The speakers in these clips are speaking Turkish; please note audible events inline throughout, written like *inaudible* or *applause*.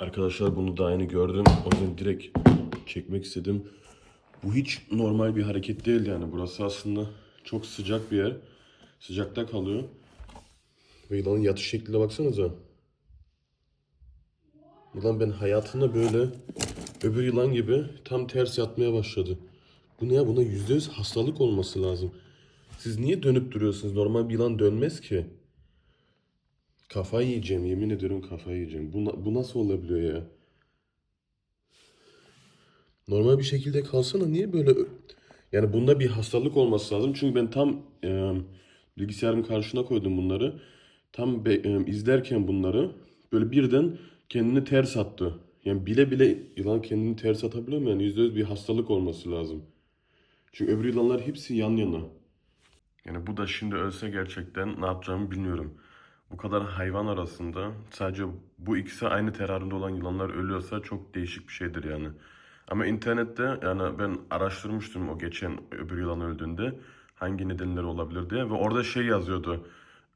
Arkadaşlar bunu da aynı gördüm. O yüzden direkt çekmek istedim. Bu hiç normal bir hareket değil yani. Burası aslında çok sıcak bir yer. Sıcakta kalıyor. Ve yılanın yatış şekline baksanıza. Yılan ben hayatımda böyle öbür yılan gibi tam ters yatmaya başladı. Bu ne ya? Buna yüzde yüz hastalık olması lazım. Siz niye dönüp duruyorsunuz? Normal bir yılan dönmez ki. Kafayı yiyeceğim. Yemin ediyorum kafayı yiyeceğim. Bu, bu nasıl olabiliyor ya? Normal bir şekilde kalsana. Niye böyle... Yani bunda bir hastalık olması lazım. Çünkü ben tam e, bilgisayarın karşına koydum bunları. Tam be- e, izlerken bunları böyle birden kendini ters attı. Yani bile bile yılan kendini ters atabiliyor mu? Yani yüzde yüz bir hastalık olması lazım. Çünkü öbür yılanlar hepsi yan yana. Yani bu da şimdi ölse gerçekten ne yapacağımı bilmiyorum. Bu kadar hayvan arasında sadece bu ikisi aynı teraryumda olan yılanlar ölüyorsa çok değişik bir şeydir yani. Ama internette yani ben araştırmıştım o geçen öbür yılan öldüğünde hangi nedenleri olabilir diye ve orada şey yazıyordu.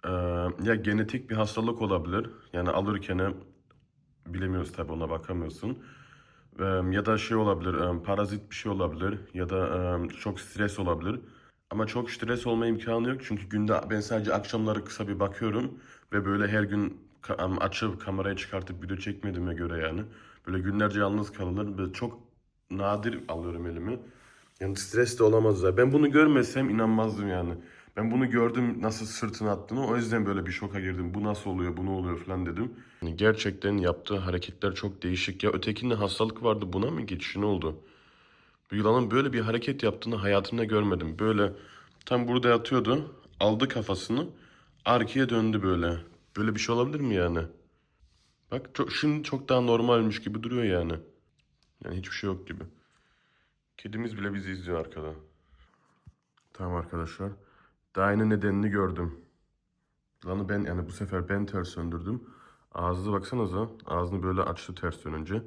Eee, ya genetik bir hastalık olabilir. Yani alırken bilemiyoruz tabii ona bakamıyorsun. Eee, ya da şey olabilir, eee, parazit bir şey olabilir ya da eee, çok stres olabilir. Ama çok stres olma imkanı yok çünkü günde ben sadece akşamları kısa bir bakıyorum ve böyle her gün açıp kamerayı çıkartıp video çekmediğime göre yani böyle günlerce yalnız kalınır ve çok nadir alıyorum elimi. Yani stres de olamaz da. Ben bunu görmesem inanmazdım yani. Ben bunu gördüm nasıl sırtına attığını. O yüzden böyle bir şoka girdim. Bu nasıl oluyor, bu ne oluyor falan dedim. Yani gerçekten yaptığı hareketler çok değişik. Ya ötekinde hastalık vardı buna mı geçişi ne oldu? Bu yılanın böyle bir hareket yaptığını hayatımda görmedim. Böyle tam burada yatıyordu. Aldı kafasını. Arkaya döndü böyle. Böyle bir şey olabilir mi yani? Bak çok, şimdi çok daha normalmiş gibi duruyor yani. Yani hiçbir şey yok gibi. Kedimiz bile bizi izliyor arkada. Tamam arkadaşlar. Daha aynı nedenini gördüm. Yılanı ben yani bu sefer ben ters söndürdüm. Ağzı baksanıza. Ağzını böyle açtı ters dönünce.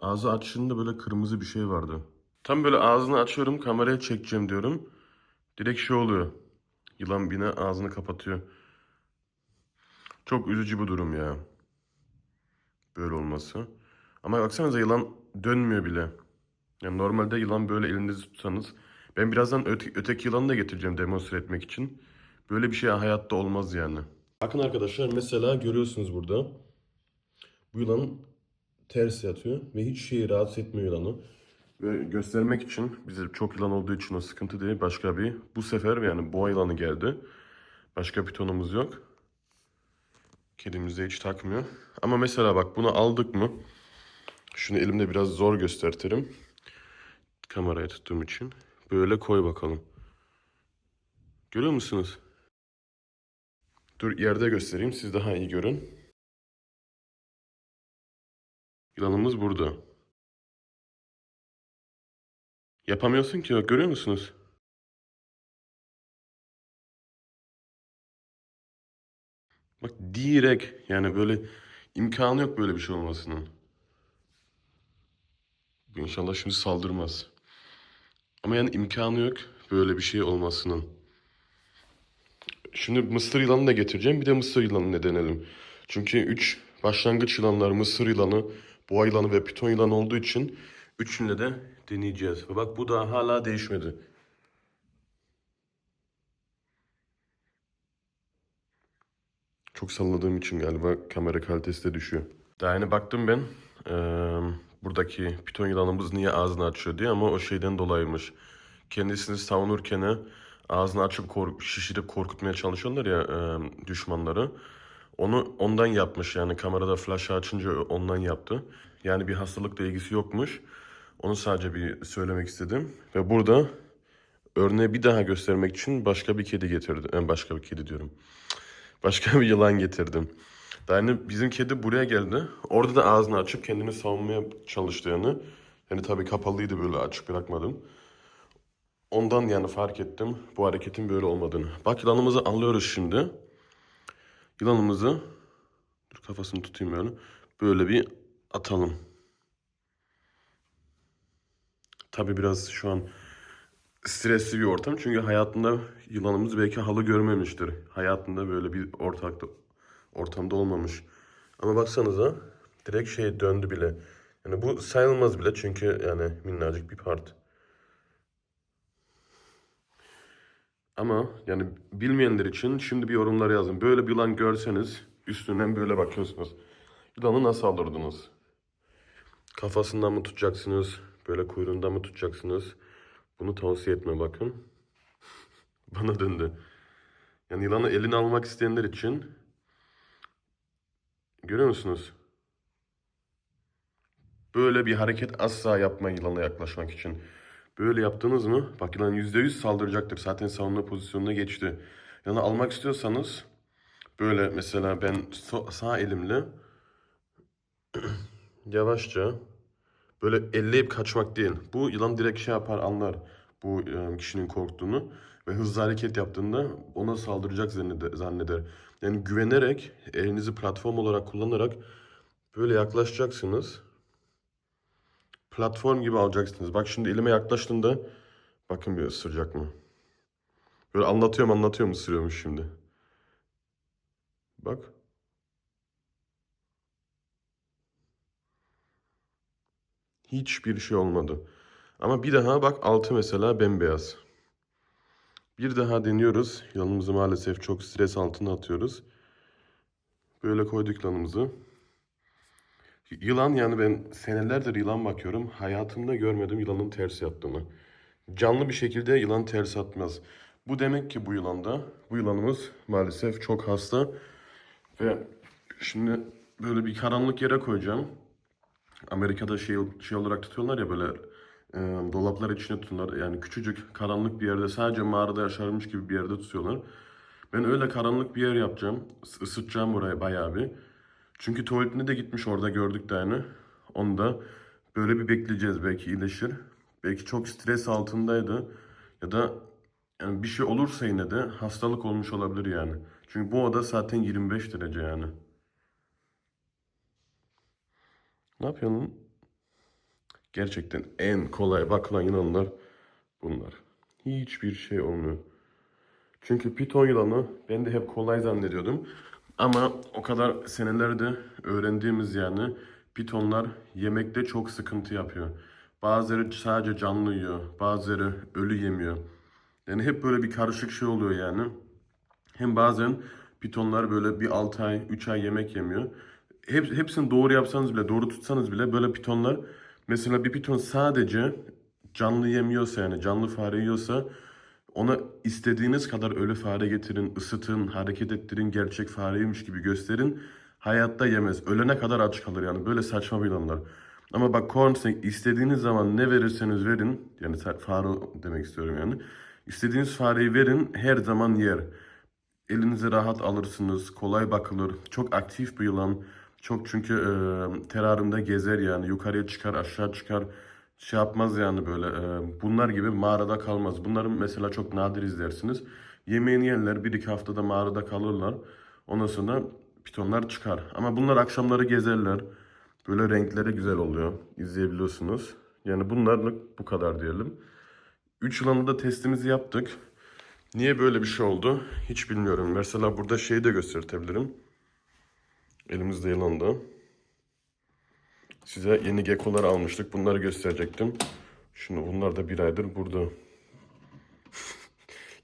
Ağzı açtığında böyle kırmızı bir şey vardı. Tam böyle ağzını açıyorum kameraya çekeceğim diyorum. Direkt şey oluyor. Yılan bine ağzını kapatıyor. Çok üzücü bu durum ya. Böyle olması. Ama baksanıza yılan dönmüyor bile. Yani normalde yılan böyle elinizi tutsanız. Ben birazdan öte, öteki yılanı da getireceğim demonstre etmek için. Böyle bir şey hayatta olmaz yani. Bakın arkadaşlar mesela görüyorsunuz burada. Bu yılan ters yatıyor ve hiç şeyi rahatsız etmiyor yılanı. Ve göstermek için bize çok yılan olduğu için o sıkıntı değil. Başka bir bu sefer yani boğa yılanı geldi. Başka pitonumuz yok. Kedimiz de hiç takmıyor. Ama mesela bak bunu aldık mı? Şunu elimde biraz zor göstertirim. Kameraya tuttuğum için. Böyle koy bakalım. Görüyor musunuz? Dur yerde göstereyim siz daha iyi görün. Yılanımız burada. Yapamıyorsun ki görüyor musunuz? Bak direkt yani böyle imkanı yok böyle bir şey olmasının. İnşallah şimdi saldırmaz. Ama yani imkanı yok böyle bir şey olmasının. Şimdi mısır yılanını da getireceğim. Bir de mısır yılanını da denelim. Çünkü 3 başlangıç yılanlar mısır yılanı, boğa yılanı ve piton yılanı olduğu için üçünü de deneyeceğiz. Bak bu da hala değişmedi. Çok salladığım için galiba kamera kalitesi de düşüyor. Daha yeni baktım ben. eee, buradaki piton yılanımız niye ağzını açıyor diye ama o şeyden dolayıymış. Kendisini savunurken ağzını açıp kork şişirip korkutmaya çalışıyorlar ya eee, düşmanları. Onu ondan yapmış yani kamerada flash açınca ondan yaptı. Yani bir hastalıkla ilgisi yokmuş. Onu sadece bir söylemek istedim. Ve burada örneği bir daha göstermek için başka bir kedi getirdim. En başka bir kedi diyorum. Başka bir yılan getirdim. Yani bizim kedi buraya geldi. Orada da ağzını açıp kendini savunmaya çalıştı yani. Yani tabii kapalıydı böyle açık bırakmadım. Ondan yani fark ettim bu hareketin böyle olmadığını. Bak yılanımızı alıyoruz şimdi. Yılanımızı dur kafasını tutayım böyle. Böyle bir atalım. Tabii biraz şu an stresli bir ortam. Çünkü hayatında yılanımız belki halı görmemiştir. Hayatında böyle bir ortakta ortamda olmamış. Ama baksanıza Direkt şey döndü bile. Yani bu sayılmaz bile çünkü yani minnacık bir part. Ama yani bilmeyenler için şimdi bir yorumlar yazın. Böyle bir yılan görseniz üstünden böyle bakıyorsunuz. Yılanı nasıl alırdınız? Kafasından mı tutacaksınız? Böyle kuyruğundan mı tutacaksınız? Bunu tavsiye etme bakın. *laughs* Bana döndü. Yani yılanı eline almak isteyenler için görüyor musunuz? Böyle bir hareket asla yapmayın yılana yaklaşmak için. Böyle yaptınız mı? Bak yılan %100 saldıracaktır. Zaten savunma pozisyonuna geçti. Yılanı almak istiyorsanız böyle mesela ben sağ elimle *clears throat* yavaşça böyle elleyip kaçmak değil. Bu yılan direkt şey yapar anlar bu kişinin korktuğunu ve hızlı hareket yaptığında ona saldıracak zanneder. Yani güvenerek elinizi platform olarak kullanarak böyle yaklaşacaksınız. Platform gibi alacaksınız. Bak şimdi elime yaklaştığında bakın bir ısıracak mı? Böyle anlatıyorum anlatıyorum ısırıyormuş şimdi. Bak. Hiçbir şey olmadı. Ama bir daha bak altı mesela bembeyaz. Bir daha deniyoruz. Yılanımızı maalesef çok stres altına atıyoruz. Böyle koyduk yılanımızı. Yılan yani ben senelerdir yılan bakıyorum. Hayatımda görmedim yılanın ters yattığını. Canlı bir şekilde yılan ters atmaz. Bu demek ki bu yılanda, bu yılanımız maalesef çok hasta. Ve şimdi böyle bir karanlık yere koyacağım. Amerika'da şey, şey olarak tutuyorlar ya böyle e, dolaplar içine tutuyorlar. Yani küçücük karanlık bir yerde sadece mağarada yaşarmış gibi bir yerde tutuyorlar. Ben öyle karanlık bir yer yapacağım. Is- Isıtacağım oraya bayağı bir. Çünkü tuvaletine de gitmiş orada gördük de yani. Onu da böyle bir bekleyeceğiz belki iyileşir. Belki çok stres altındaydı. Ya da yani bir şey olursa yine de hastalık olmuş olabilir yani. Çünkü bu oda zaten 25 derece yani. Ne yapıyorsun? Gerçekten en kolay bakılan yılanlar bunlar. Hiçbir şey olmuyor. Çünkü piton yılanı ben de hep kolay zannediyordum. Ama o kadar senelerde öğrendiğimiz yani pitonlar yemekte çok sıkıntı yapıyor. Bazıları sadece canlı yiyor, bazıları ölü yemiyor. Yani hep böyle bir karışık şey oluyor yani. Hem bazen pitonlar böyle bir 6 ay, 3 ay yemek yemiyor. Hep, hepsini doğru yapsanız bile, doğru tutsanız bile böyle pitonlar mesela bir piton sadece canlı yemiyorsa yani canlı fare yiyorsa ona istediğiniz kadar ölü fare getirin, ısıtın, hareket ettirin, gerçek fareymiş gibi gösterin. Hayatta yemez. Ölene kadar aç kalır yani. Böyle saçma yılanlar. Ama bak cornsnake istediğiniz zaman ne verirseniz verin. Yani fare demek istiyorum yani. İstediğiniz fareyi verin her zaman yer. Elinize rahat alırsınız. Kolay bakılır. Çok aktif bir yılan. Çok çünkü e, teraryumda gezer yani. Yukarıya çıkar, aşağı çıkar. Şey yapmaz yani böyle. e, bunlar gibi mağarada kalmaz. Bunların mesela çok nadir izlersiniz. Yemeğini yerler. Bir iki haftada mağarada kalırlar. Ondan sonra pitonlar çıkar. Ama bunlar akşamları gezerler. Böyle renkleri güzel oluyor. İzleyebiliyorsunuz. Yani bunlarlık bu kadar diyelim. 3 yılında da testimizi yaptık. Niye böyle bir şey oldu? Hiç bilmiyorum. Mesela burada şeyi de göstertebilirim. Elimizde yılanda. Size yeni geckolar almıştık. Bunları gösterecektim. Şunu bunlar da bir aydır burada. *laughs*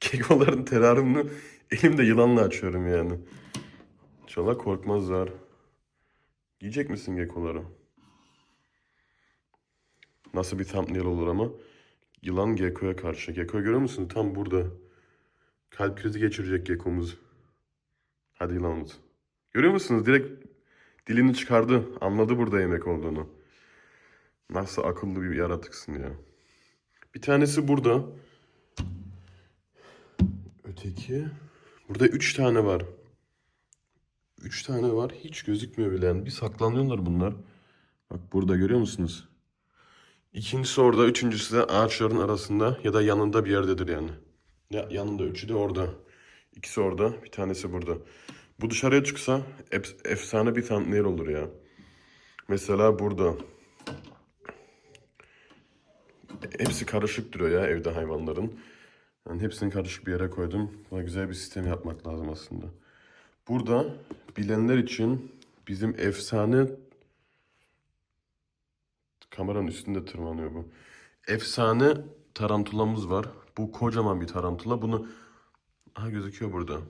Geckoların teraryumunu elimde yılanla açıyorum yani. İnşallah korkmazlar. Yiyecek misin geckoları? Nasıl bir thumbnail olur ama. Yılan geckoya karşı. Geckoyu görüyor musun? Tam burada. Kalp krizi geçirecek geckomuz. Hadi yılanımız. Görüyor musunuz? Direkt dilini çıkardı. Anladı burada yemek olduğunu. Nasıl akıllı bir yaratıksın ya. Bir tanesi burada. Öteki. Burada üç tane var. Üç tane var. Hiç gözükmüyor bile. Yani bir saklanıyorlar bunlar. Bak burada görüyor musunuz? İkincisi orada, üçüncüsü de ağaçların arasında ya da yanında bir yerdedir yani. Ya yanında, üçü de orada. İkisi orada, bir tanesi burada. Bu dışarıya çıksa ef- efsane bir thumbnail olur ya. Mesela burada. Hepsi karışık duruyor ya evde hayvanların. Yani hepsini karışık bir yere koydum. Buna güzel bir sistem yapmak lazım aslında. Burada bilenler için bizim efsane kameranın üstünde tırmanıyor bu. Efsane tarantulamız var. Bu kocaman bir tarantula. Bunu aha gözüküyor burada.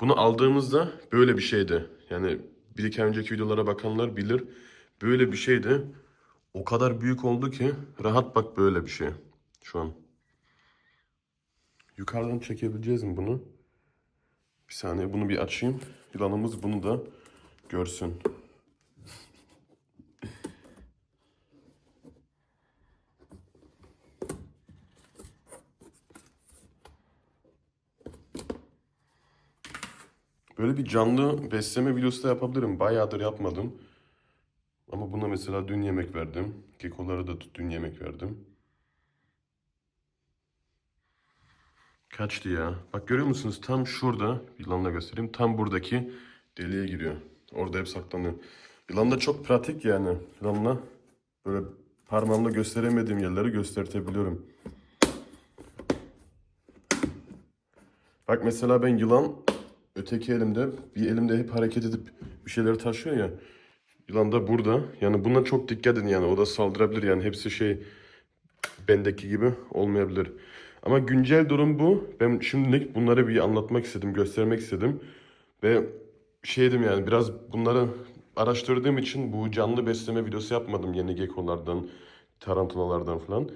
Bunu aldığımızda böyle bir şeydi. Yani bir iki önceki videolara bakanlar bilir. Böyle bir şeydi. O kadar büyük oldu ki rahat bak böyle bir şey şu an. Yukarıdan çekebileceğiz mi bunu? Bir saniye bunu bir açayım. Yılanımız bunu da görsün. Böyle bir canlı besleme videosu da yapabilirim. Bayağıdır yapmadım. Ama buna mesela dün yemek verdim. Gekolara da dün yemek verdim. Kaçtı ya. Bak görüyor musunuz? Tam şurada. Yılanla göstereyim. Tam buradaki deliğe giriyor. Orada hep saklanıyor. Yılan da çok pratik yani. Yılanla böyle parmağımla gösteremediğim yerleri göstertebiliyorum. Bak mesela ben yılan öteki elimde bir elimde hep hareket edip bir şeyleri taşıyor ya. Yılan da burada. Yani buna çok dikkat edin yani. O da saldırabilir yani. Hepsi şey bendeki gibi olmayabilir. Ama güncel durum bu. Ben şimdilik bunları bir anlatmak istedim, göstermek istedim. Ve şeydim yani biraz bunları araştırdığım için bu canlı besleme videosu yapmadım yeni geckolardan, tarantulalardan falan.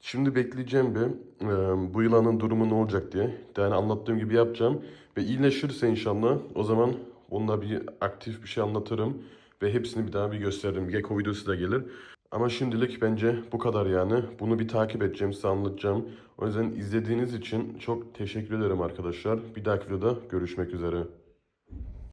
Şimdi bekleyeceğim bir e, bu yılanın durumu ne olacak diye. Yani anlattığım gibi yapacağım. Ve iyileşirse inşallah o zaman onunla bir aktif bir şey anlatırım. Ve hepsini bir daha bir gösteririm. Gecko videosu da gelir. Ama şimdilik bence bu kadar yani. Bunu bir takip edeceğim, size anlatacağım. O yüzden izlediğiniz için çok teşekkür ederim arkadaşlar. Bir dahaki videoda görüşmek üzere.